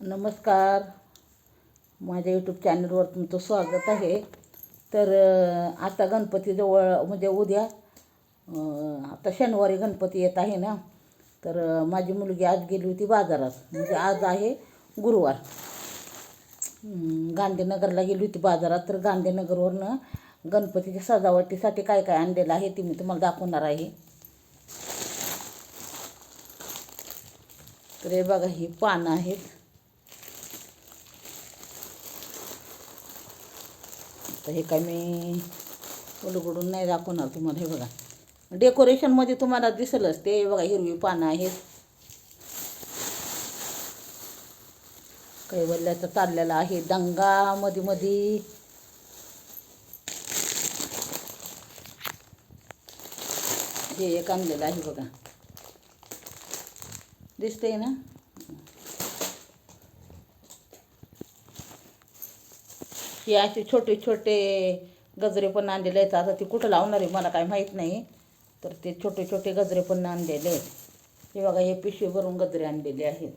नमस्कार. माझ्या यूट्यूब चॅनलवर तुमचं स्वागत आहे. तर आता गणपतीजवळ म्हणजे उद्या आता शनिवारी गणपती येत आहे ना? तर माझी मुलगी आज गेली होती बाजारात. म्हणजे आज आहे गुरुवार. गांधीनगरला गेली होती बाजारात. तर गांधीनगरवरनं गणपतीच्या सजावटीसाठी काय काय आणलेलं आहे ते मी तुम्हाला दाखवणार आहे. तर हे बघा ही पानं आहेत. तर हे काय मी उलगडून नाही दाखवणार तुम्हाला हे बघा. डेकोरेशनमध्ये तुम्हाला दिसलंच ते बघा हिरवी पानं आहेत. कैवल्याचं चाललेलं आहे दंगा मध्ये मध्ये हे एक आणलेलं आहे बघा. दिसतंय ना? हे असे छोटे छोटे गजरे पण आणलेले आहेत. आता ते कुठं लावणार आहे मला काय माहीत नाही. तर ते छोटे छोटे गजरे पण आणलेले आहेत. हे बघा हे पिशवी भरून गजरे आणलेले आहेत.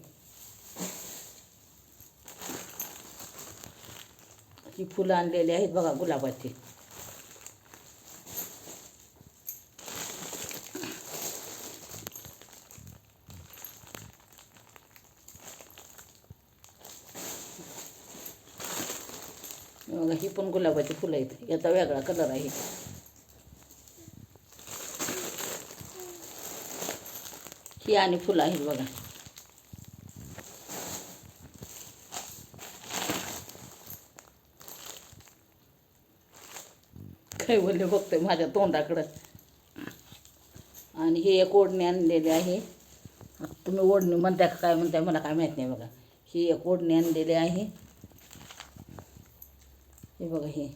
ही फुलं आणलेली आहेत बघा गुलाबाची. बघा ही पण गुलाबाची फुलं आहेत. याचा वेगळा कलर आहे. ही आणि फुलं आहेत बघा. काय बोलले बघतोय माझ्या तोंडाकडं. आणि हे एक ओढणी आणलेली आहे. तुम्ही ओढणी म्हणताय का काय म्हणताय मला काय माहीत नाही बघा. ही एक ओढणी आणलेली आहे. हे बघा हे.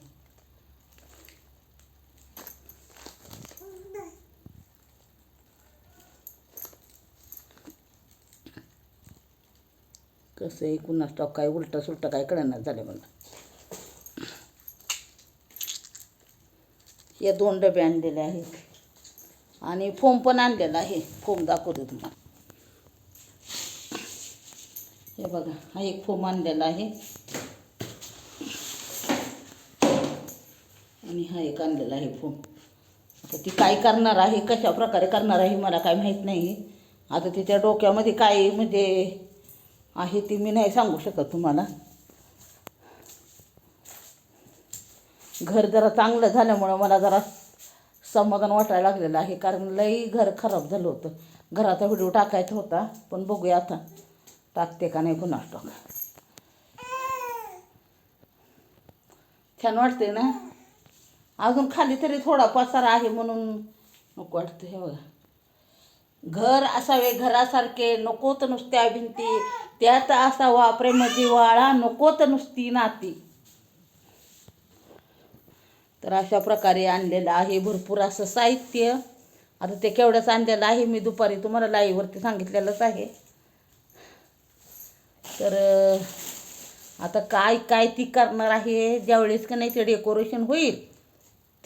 कसं आहे कुणास स्टॉक काय उलटं सुलटं काय कळणार झालं मला. हे दोन डबे आणलेले आहेत. आणि फोम पण आणलेला आहे. फोम दाखवते तुम्हाला. हे बघा हा एक फोम आणलेला आहे. आणि हा एक आणलेला आहे फोन. आता ती काय करणार आहे कशा प्रकारे करणार आहे मला काय माहीत नाही. आता तिच्या डोक्यामध्ये काय म्हणजे आहे ती मी नाही सांगू शकत तुम्हाला. घर जरा चांगलं झाल्यामुळं मला जरा समाधान वाटायला लागलेलं आहे कारण लई घर खराब झालं होतं. घराचा व्हिडिओ टाकायचा होता पण बघूया आता. टाकते का नाही पुन्हा टाक छान वाटते ना? अजून खाली तरी थोडा पसारा आहे म्हणून नको वाटतं हे बघा. घर असावे घरासारखे नको तर नुसत्या भिंती त्यात असावा प्रेम वाळा नको तर नुसती नाती. तर अशा प्रकारे आणलेलं आहे भरपूर असं साहित्य. आता ते केवढंच आणलेलं आहे मी दुपारी तुम्हाला लाईव्हवरती सांगितलेलंच आहे. तर आता काय काय ती करणार आहे ज्यावेळेस का नाही ते डेकोरेशन होईल.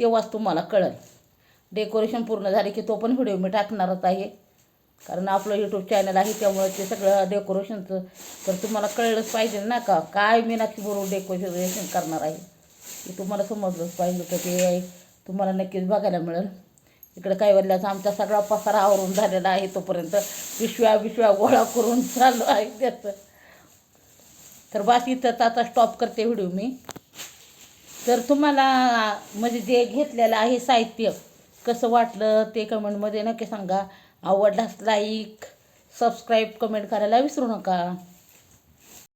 तेव्हाच तुम्हाला कळेल. डेकोरेशन पूर्ण झाले की तो पण व्हिडिओ मी टाकणारच आहे. कारण आपलं यूट्यूब चॅनल आहे त्यामुळे ते सगळं डेकोरेशनचं तर तुम्हाला कळलंच पाहिजे ना का? काय मी नक्की बरोबर डेकोरेशन करणार आहे? ते तुम्हाला समजलंच पाहिजे तर ते तुम्हाला नक्कीच बघायला मिळेल. इकडं काही वरल्याचा आमचा सगळा पसारा आवरून झालेला आहे तोपर्यंत. पिशव्या बिशव्या गोळा करून चालू आहे त्याचं. तर बाकी इथंच आता स्टॉप करते व्हिडिओ मी. तर तुम्हाला म्हणजे जे घेतलेलं आहे साहित्य कसं वाटलं ते कमेंटमध्ये नक्की सांगा. आवडल्यास लाईक सबस्क्राईब कमेंट करायला विसरू नका.